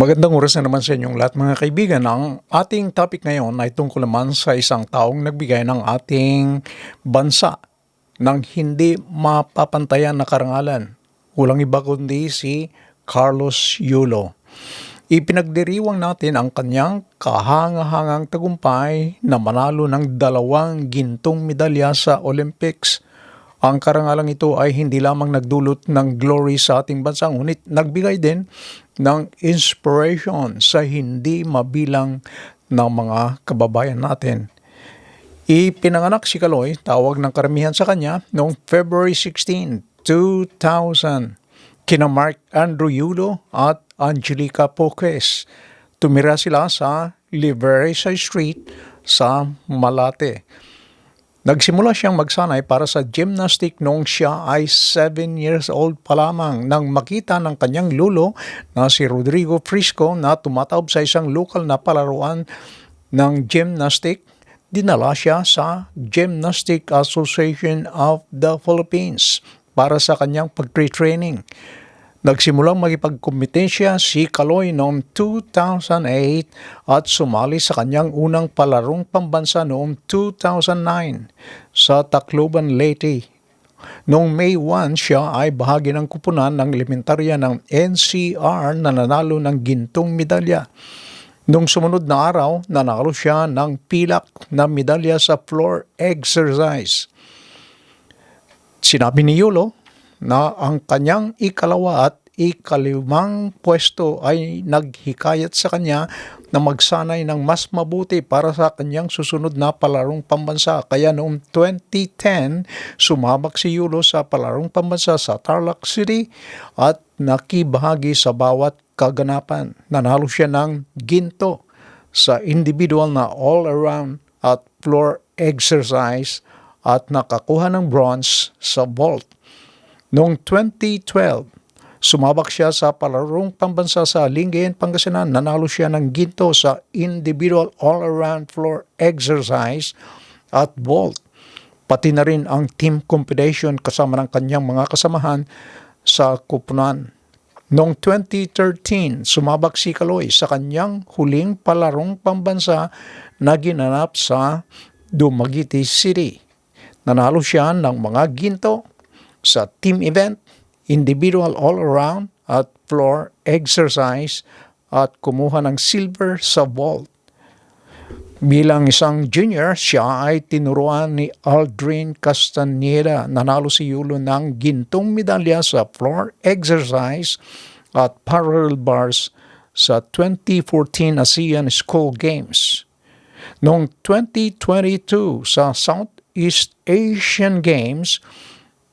Magandang oras na naman sa inyong lahat mga kaibigan. Ang ating topic ngayon ay tungkol naman sa isang taong nagbigay ng ating bansa ng hindi mapapantayan na karangalan. Walang iba kundi si Carlos Yulo. Ipinagdiriwang natin ang kanyang kahangahangang tagumpay na manalo ng dalawang gintong medalya sa Olympics. Ang karangalang ito ay hindi lamang nagdulot ng glory sa ating bansa, ngunit nagbigay din ng inspiration sa hindi mabilang ng mga kababayan natin. Ipinanganak si Kaloy, tawag ng karamihan sa kanya, noong February 16, 2000. Kina Mark Andrew Yulo at Angelica Poques. Tumira sila sa Liberisa Street sa Malate. Nagsimula siyang magsanay para sa gymnastic noong siya ay 7 years old pa lamang nang makita ng kanyang lulo na si Rodrigo Frisco na tumataob sa isang local na palaruan ng gymnastic. Dinala siya sa Gymnastic Association of the Philippines para sa kanyang pag-training. Nagsimulang makipagkompetensya si Kaloy noong 2008 at sumali sa kanyang unang palarong pambansa noong 2009 sa Tacloban, Leyte. Noong May 1, siya ay bahagi ng kupunan ng elementarya ng NCR na nanalo ng gintong medalya. Noong sumunod na araw, nanalo siya ng pilak na medalya sa floor exercise. Sinabi ni Yulo na ang kanyang ikalawa at ikalimang pwesto ay naghikayat sa kanya na magsanay ng mas mabuti para sa kanyang susunod na palarong pambansa. Kaya noong 2010, sumabak si Yulo sa palarong pambansa sa Tarlac City at nakibahagi sa bawat kaganapan. Nanalo siya ng ginto sa individual na all-around at floor exercise at nakakuha ng bronze sa vault. Noong 2012, sumabak siya sa palarong pambansa sa Lingayen, Pangasinan. Nanalo siya ng ginto sa individual all-around floor exercise at vault. Pati na rin ang team competition kasama ng kanyang mga kasamahan sa kupunan. Noong 2013, sumabak si Kaloy sa kanyang huling palarong pambansa na ginanap sa Dumaguete City. Nanalo siya ng mga ginto sa team event, individual all-around at floor exercise at kumuha ng silver sa vault. Bilang isang junior, siya ay tinuruan ni Aldrin Castaneda. Nanalo si Yulo ng gintong medalya sa floor exercise at parallel bars sa 2014 ASEAN School Games. Noong 2022 sa Southeast Asian Games,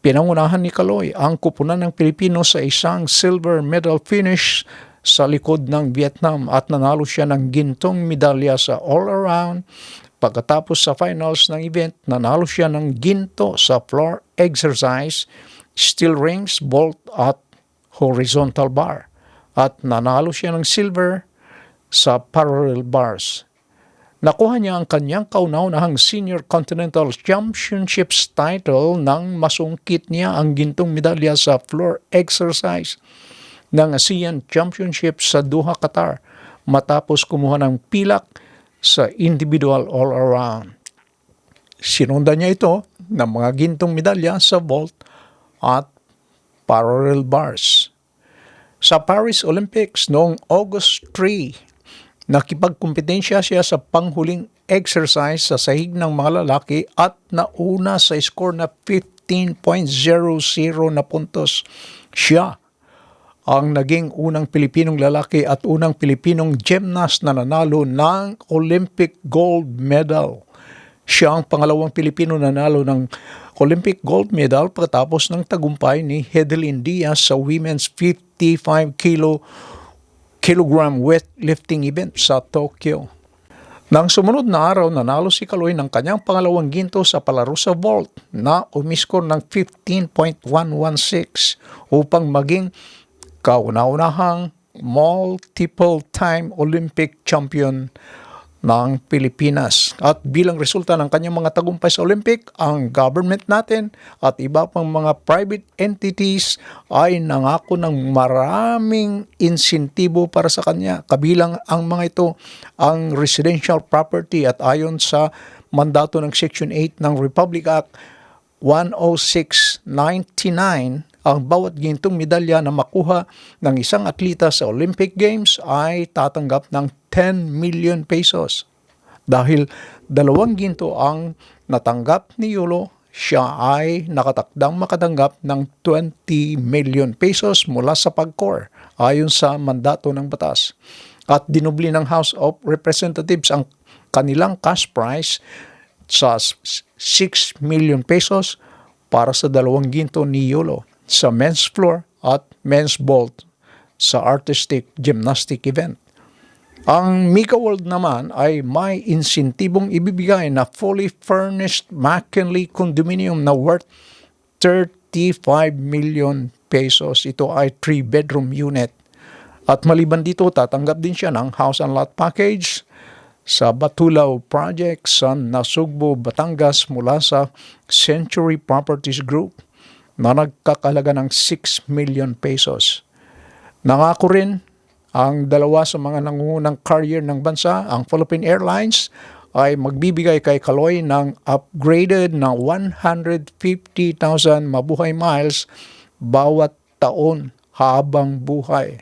Pinangunahan ni Kaloy ang kupunan ng Pilipino sa isang silver medal finish sa likod ng Vietnam at nanalo siya ng gintong medalya sa all-around. Pagkatapos sa finals ng event, nanalo siya ng ginto sa floor exercise, steel rings, bolt at horizontal bar. At nanalo siya ng silver sa parallel bars. Nakuha niya ang kanyang kauna-unahang Senior Continental Championships title nang masungkit niya ang gintong medalya sa floor exercise ng ASEAN Championships sa Doha, Qatar matapos kumuha ng pilak sa individual all-around. Sinundan niya ito ng mga gintong medalya sa vault at parallel bars. Sa Paris Olympics noong August 3, Nakipagkompetensya siya sa panghuling exercise sa sahig ng mga lalaki at nauna sa score na 15.00 na puntos. Siya ang naging unang Pilipinong lalaki at unang Pilipinong gymnast na nanalo ng Olympic gold medal. Siya ang pangalawang Pilipino na nanalo ng Olympic gold medal pagkatapos ng tagumpay ni Hedelin Diaz sa women's 55 kilo kilogram weightlifting event sa Tokyo. Nang sumunod na araw, nanalo si Kaloy ng kanyang pangalawang ginto sa palaro sa vault na umiskor ng 15.116 upang maging kauna-unahang multiple-time Olympic champion ng Pilipinas. At bilang resulta ng kanyang mga tagumpay sa Olympic, ang government natin at iba pang mga private entities ay nangako ng maraming insentibo para sa kanya. Kabilang ang mga ito, ang residential property at ayon sa mandato ng Section 8 ng Republic Act 10699 ang bawat gintong medalya na makuha ng isang atleta sa Olympic Games ay tatanggap ng 10 million pesos. Dahil dalawang ginto ang natanggap ni Yulo, siya ay nakatakdang makatanggap ng 20 million pesos mula sa PAGCOR ayon sa mandato ng batas. At dinubli ng House of Representatives ang kanilang cash prize sa 6 million pesos para sa dalawang ginto ni Yolo sa men's floor at men's vault sa artistic gymnastic event. Ang Mika World naman ay may insentibong ibibigay na fully furnished McKinley condominium na worth 35 million pesos. Ito ay 3-bedroom unit. At maliban dito, tatanggap din siya ng house and lot package sa Batulaw Project sa Nasugbo, Batangas mula sa Century Properties Group na nagkakalaga ng 6 million pesos. Nangako rin ang dalawa sa mga nangungunang carrier ng bansa, ang Philippine Airlines, ay magbibigay kay Kaloy ng upgraded na 150,000 mabuhay miles bawat taon habang buhay.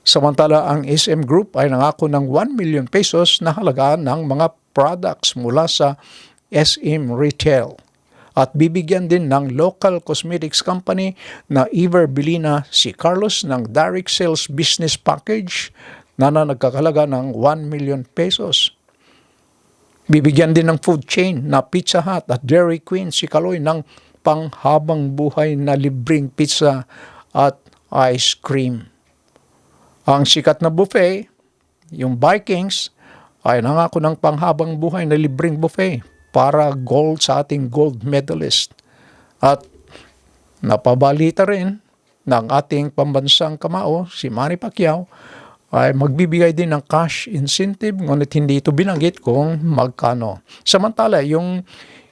Samantala, ang SM Group ay nangako ng 1 million pesos na halaga ng mga products mula sa SM Retail. At bibigyan din ng local cosmetics company na Ever Belina si Carlos ng direct sales business package na, na nagkakalaga ng 1 million pesos. Bibigyan din ng food chain na Pizza Hut at Dairy Queen si Kaloy ng panghabang buhay na libreng pizza at ice cream. Ang sikat na buffet, yung Vikings, ay nangako ng panghabang buhay na libreng buffet para gold sa ating gold medalist. At napabalita rin ng ating pambansang kamao, si Manny Pacquiao, ay magbibigay din ng cash incentive ngunit hindi ito binanggit kung magkano. Samantala, yung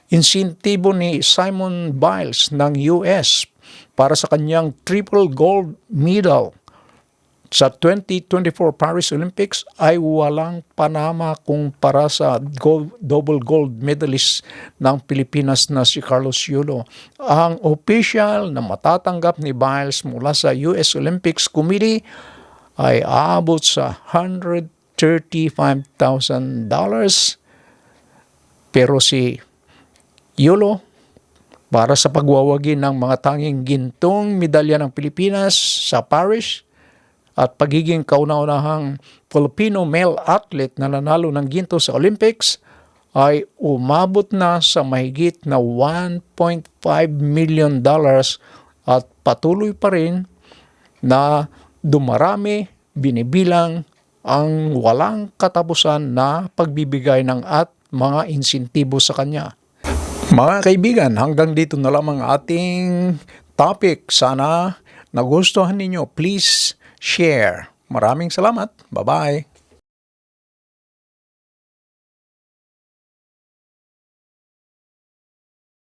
insentibo ni Simon Biles ng US para sa kanyang triple gold medal sa 2024 Paris Olympics ay walang panama kumpara sa gold, double gold medalist ng Pilipinas na si Carlos Yulo. Ang official na matatanggap ni Biles mula sa US Olympics Committee ay aabot sa $135,000 pero si Yulo para sa pagwawagi ng mga tanging gintong medalya ng Pilipinas sa Paris at pagiging kauna-unahang Filipino male athlete na nanalo ng ginto sa Olympics ay umabot na sa mahigit na 1.5 million dollars at patuloy pa rin na dumarami, binibilang ang walang katapusan na pagbibigay ng at mga insentibo sa kanya. Mga kaibigan, hanggang dito na lamang ating topic. Sana nagustuhan ninyo. Please share. Maraming salamat. Bye-bye.